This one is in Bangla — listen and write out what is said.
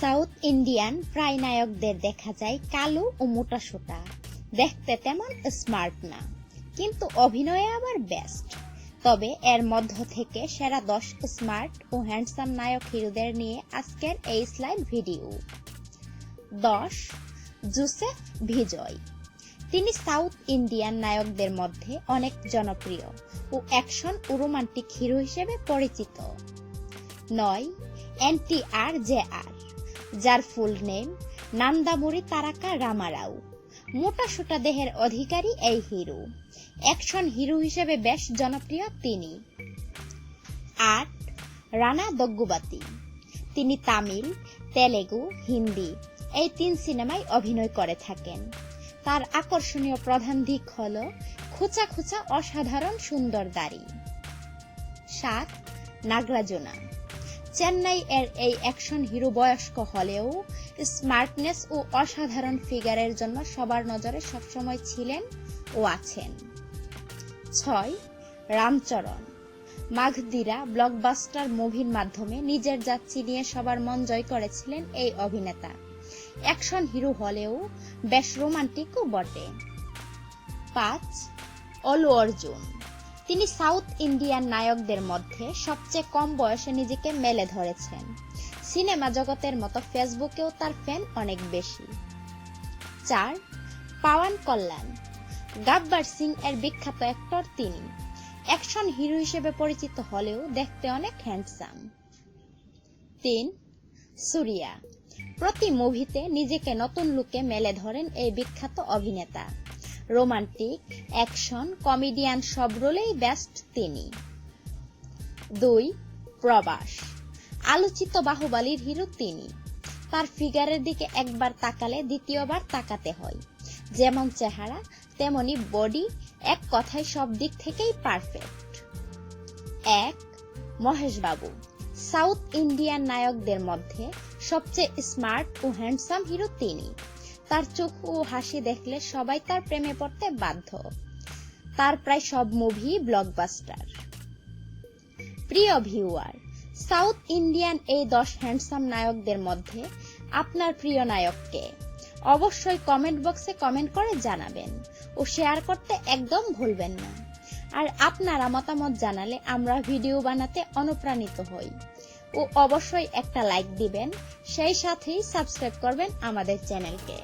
সাউথ ইন্ডিয়ান প্রায় নায়কদের দেখা যায় কালো ও মোটা সোটা। দেখতে তেমন স্মার্ট না, কিন্তু অভিনয়ে আবার বেস্ট তবে এর মধ্য থেকে সেরা দশ স্মার্ট ও হ্যান্ডসাম নায়ক হিরোদের নিয়ে আজকের এই স্লাইড ভিডিও দশ, জোসেফ ভিজয়। তিনি সাউথ ইন্ডিয়ান নায়কদের মধ্যে অনেক জনপ্রিয় ও অ্যাকশন ও রোমান্টিক হিরো হিসেবে পরিচিত। নয় এনটিআর জে আর। যার ফুল নেম নান্দামুরি তারাকা রামারাও। মোটা সোটা দেহের অধিকারী এই হিরো। অ্যাকশন হিরো হিসেবে বেশ জনপ্রিয় তিনি। আট, রানা দগ্গুবাতি। তিনি তামিল, তেলেগু, হিন্দি এই তিন সিনেমায় অভিনয় করে থাকেন। তার আকর্ষণীয় প্রধান দিক হল খোঁচা খোঁচা অসাধারণ সুন্দর দাড়ি। সাত, নাগরাজনা। চেন্নাই এর এই অ্যাকশন হিরো বয়স্ক হলেও স্মার্টনেস ও অসাধারণ ফিগারের জন্য সবার নজরে সবসময় ছিলেন ও আছেন। ছয়, রামচরণ। মাঘদিরা ব্লকবাস্টার মুভির মাধ্যমে নিজের যাত্রী নিয়ে সবার মন জয় করেছিলেন এই অভিনেতা। অ্যাকশন হিরো হলেও বেশ রোমান্টিকও বটে। পাঁচ, অলু অর্জুন। তিনি সাউথ ইন্ডিয়ান নায়কদের মধ্যে সবচেয়ে কম বয়সে নিজেকে মেলে ধরেছেন। সিনেমা জগতের মতো ফেসবুকেও তার ফ্যান অনেক বেশি। চার, পাওয়ান কল্যাণ। গাব্বার সিং এর বিখ্যাত অ্যাক্টর তিনি। অ্যাকশন হিরো হিসেবে পরিচিত হলেও দেখতে অনেক হ্যান্ডসাম। তিন, সুরিয়া। প্রতি মুভিতে নিজেকে নতুন লুকে মেলে ধরেন এই বিখ্যাত অভিনেতা। রোমান্টিক, অ্যাকশন, কমেডিয়ান সব রোলেই ব্যস্ত তিনি। দুই, প্রবাস। আলোচিত বাহুবালির হিরো তিনি। তার ফিগারের দিকে একবার তাকালে দ্বিতীয়বার তাকাতে হয়। যেমন চেহারা, তেমনি বডি এক কথায় সব দিক থেকেই পারফেক্ট এক মহেশ বাবু সাউথ ইন্ডিয়ান নায়কদের মধ্যে সবচেয়ে স্মার্ট ও হ্যান্ডসাম হিরো তিনি। তার চোখ ও হাসি দেখলে সবাই তার প্রেমে পড়তে বাধ্য। তার প্রায় সব মুভি ব্লকবাস্টার প্রিয় ভিউয়ার সাউথ ইন্ডিয়ান এই দশ হ্যান্ডসাম নায়কদের মধ্যে আপনার প্রিয় নায়ককে অবশ্যই কমেন্ট বক্সে কমেন্ট করে জানাবেন ও শেয়ার করতে একদম ভুলবেন না। আর আপনারা মতামত জানালে আমরা ভিডিও বানাতে অনুপ্রাণিত হই। ও অবশ্যই একটা লাইক দিবেন। সেই সাথেই সাবস্ক্রাইব করবেন আমাদের চ্যানেলকে